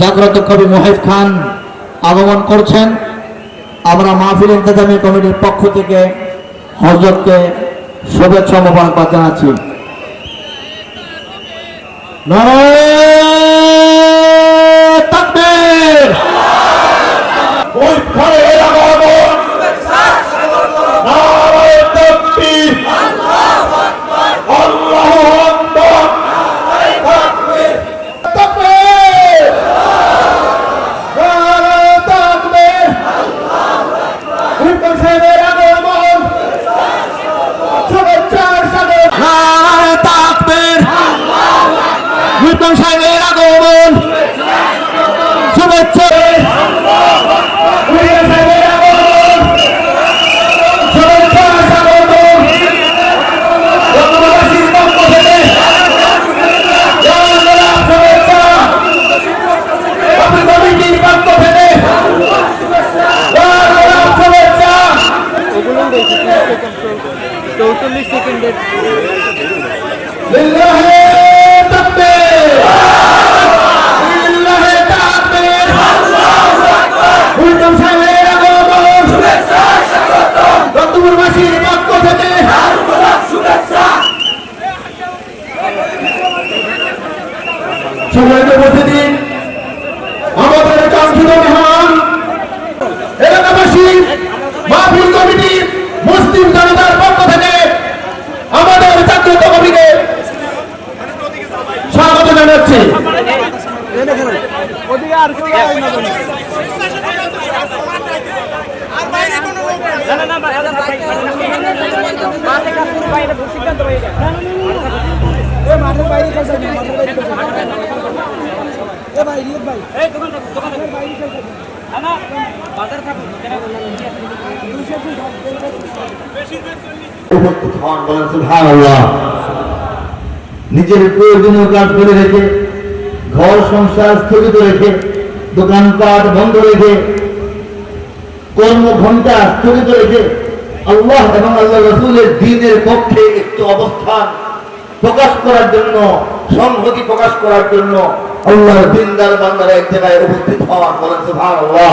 জাগ্রত কবি মোহেব খান আগমন করছেন। আমরা মাহফিল ইন্তজামী কমিটির পক্ষ থেকে হজরতকে শুভেচ্ছা মোবারকবাদ জানাচ্ছি। নারায়ণ তাকবীর! ওই ঘরে আগমন নারায়ে তাকবীর আল্লাহু আকবার তাকবীর তাকবীর নারায়ে তাকবীর হুকুম সাহেবের আগমন শুভেচ্ছার সাগর নারায়ণ তাকবীর! হুকুম সাহেবের আগমন শুভেচ্ছা হুকুম সাহেবের আগমন শুভেচ্ছার সাগর জন্মবাসীর পক্ষ থেকে জনগণের শুভেচ্ছা আপনি কমিটির পক্ষ থেকে জনগণের শুভেচ্ছা। চৌচল্লিশ সেকেন্ডের লিল্লাহে তাকবীর লিল্লাহে তাকবীর হুকুম সাহেবের আগমন রতপুরবাসীর পক্ষ থেকে সবাই উপস্থিতি। আমাদের কাঙ্ক্ষিত বিহান, এলাকাবাসী, মাহফিল কমিটি, মুসলিম জনতার পক্ষ থেকে আমাদের জাতীয় কমিটিকে স্বাগত জানাচ্ছি। নিজের প্রয়োজনীয় কাজ করে রেখে, ঘর সংসার স্থগিত রেখে, দোকানপাট বন্ধ রেখে, কর্মঘণ্টা স্থগিত রেখে আল্লাহ এবং আল্লাহ রসুলের দিনের পক্ষে একটু অবস্থান প্রকাশ করার জন্য, সংহতি প্রকাশ করার জন্য আল্লাহর দিনদার বান্দারা এক জায়গায় উপস্থিত হওয়ার বলেন সুবহানাল্লাহ।